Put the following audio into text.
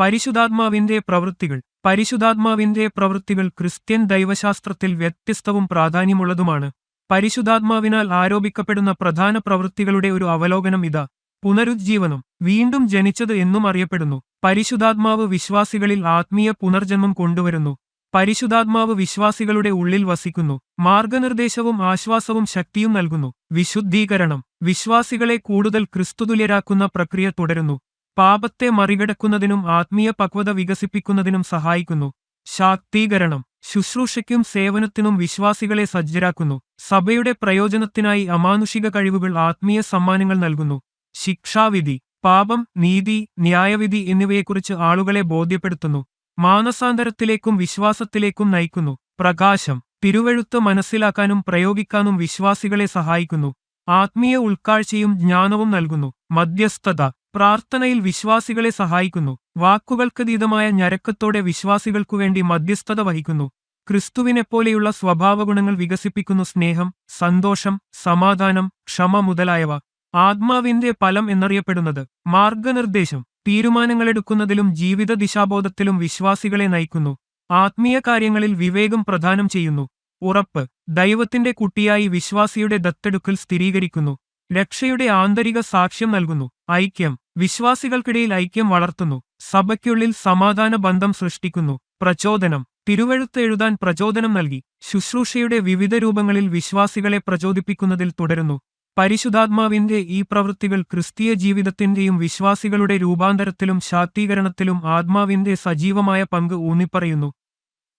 പരിശുദ്ധാത്മാവിന്റെ പ്രവൃത്തികൾ. പരിശുദ്ധാത്മാവിന്റെ പ്രവൃത്തികൾ ക്രിസ്ത്യൻ ദൈവശാസ്ത്രത്തിൽ വ്യത്യസ്തവും പ്രാധാന്യമുള്ളതുമാണ്. പരിശുദ്ധാത്മാവിനാൽ ആരോപിക്കപ്പെടുന്ന പ്രധാന പ്രവൃത്തികളുടെ ഒരു അവലോകനം ഇതാ. പുനരുജ്ജീവനം. വീണ്ടും ജനിച്ചത് എന്നും അറിയപ്പെടുന്നു. പരിശുദ്ധാത്മാവ് വിശ്വാസികളിൽ ആത്മീയ പുനർജന്മം കൊണ്ടുവരുന്നു. പരിശുദ്ധാത്മാവ് വിശ്വാസികളുടെ ഉള്ളിൽ വസിക്കുന്നു. മാർഗനിർദ്ദേശവും ആശ്വാസവും ശക്തിയും നൽകുന്നു. വിശുദ്ധീകരണം. വിശ്വാസികളെ കൂടുതൽ ക്രിസ്തുതുല്യരാക്കുന്ന പ്രക്രിയ തുടരുന്നു. പാപത്തെ മറികടക്കുന്നതിനും ആത്മീയ പക്വത വികസിപ്പിക്കുന്നതിനും സഹായിക്കുന്നു. ശാക്തീകരണം. ശുശ്രൂഷയ്ക്കും സേവനത്തിനും വിശ്വാസികളെ സജ്ജരാക്കുന്നു. സഭയുടെ പ്രയോജനത്തിനായി അമാനുഷിക കഴിവുകൾ ആത്മീയ സമ്മാനങ്ങൾ നൽകുന്നു. ശിക്ഷാവിധി. പാപം നീതി ന്യായവിധി എന്നിവയെക്കുറിച്ച് ആളുകളെ ബോധ്യപ്പെടുത്തുന്നു. മാനസാന്തരത്തിലേക്കും വിശ്വാസത്തിലേക്കും നയിക്കുന്നു. പ്രകാശം. തിരുവഴുത്ത് മനസ്സിലാക്കാനും പ്രയോഗിക്കാനും വിശ്വാസികളെ സഹായിക്കുന്നു. ആത്മീയ ഉൾക്കാഴ്ചയും ജ്ഞാനവും നൽകുന്നു. മധ്യസ്ഥത. പ്രാർത്ഥനയിൽ വിശ്വാസികളെ സഹായിക്കുന്നു. വാക്കുകൾക്കതീതമായ ഞരക്കത്തോടെ വിശ്വാസികൾക്കു വേണ്ടി മധ്യസ്ഥത വഹിക്കുന്നു. ക്രിസ്തുവിനെപ്പോലെയുള്ള സ്വഭാവഗുണങ്ങൾ വികസിപ്പിക്കുന്നു സ്നേഹം സന്തോഷം സമാധാനം ക്ഷമ മുതലായവ. ആത്മാവിന്റെ ഫലം എന്നറിയപ്പെടുന്നത് മാർഗനിർദ്ദേശം തീരുമാനങ്ങളെടുക്കുന്നതിലും ജീവിത ദിശാബോധത്തിലും വിശ്വാസികളെ നയിക്കുന്നു. ആത്മീയ കാര്യങ്ങളിൽ വിവേകം പ്രദാനം ചെയ്യുന്നു. ഉറപ്പ് ദൈവത്തിന്റെ കുട്ടിയായി വിശ്വാസിയുടെ ദത്തെടുക്കൽ സ്ഥിരീകരിക്കുന്നു. രക്ഷയുടെ ആന്തരിക സാക്ഷ്യം നൽകുന്നു. ഐക്യം വിശ്വാസികൾക്കിടയിൽ ഐക്യം വളർത്തുന്നു. സഭയ്ക്കുള്ളിൽ സമാധാന ബന്ധം സൃഷ്ടിക്കുന്നു. പ്രചോദനം. തിരുവഴുത്ത് എഴുതാൻ പ്രചോദനം നൽകി. ശുശ്രൂഷയുടെ വിവിധ രൂപങ്ങളിൽ വിശ്വാസികളെ പ്രചോദിപ്പിക്കുന്നതിൽ തുടരുന്നു. പരിശുദ്ധാത്മാവിന്റെ ഈ പ്രവൃത്തികൾ ക്രിസ്തീയ ജീവിതത്തിന്റെയും വിശ്വാസികളുടെ രൂപാന്തരത്തിലും ശാക്തീകരണത്തിലും ആത്മാവിന്റെ സജീവമായ പങ്ക് ഊന്നിപ്പറയുന്നു.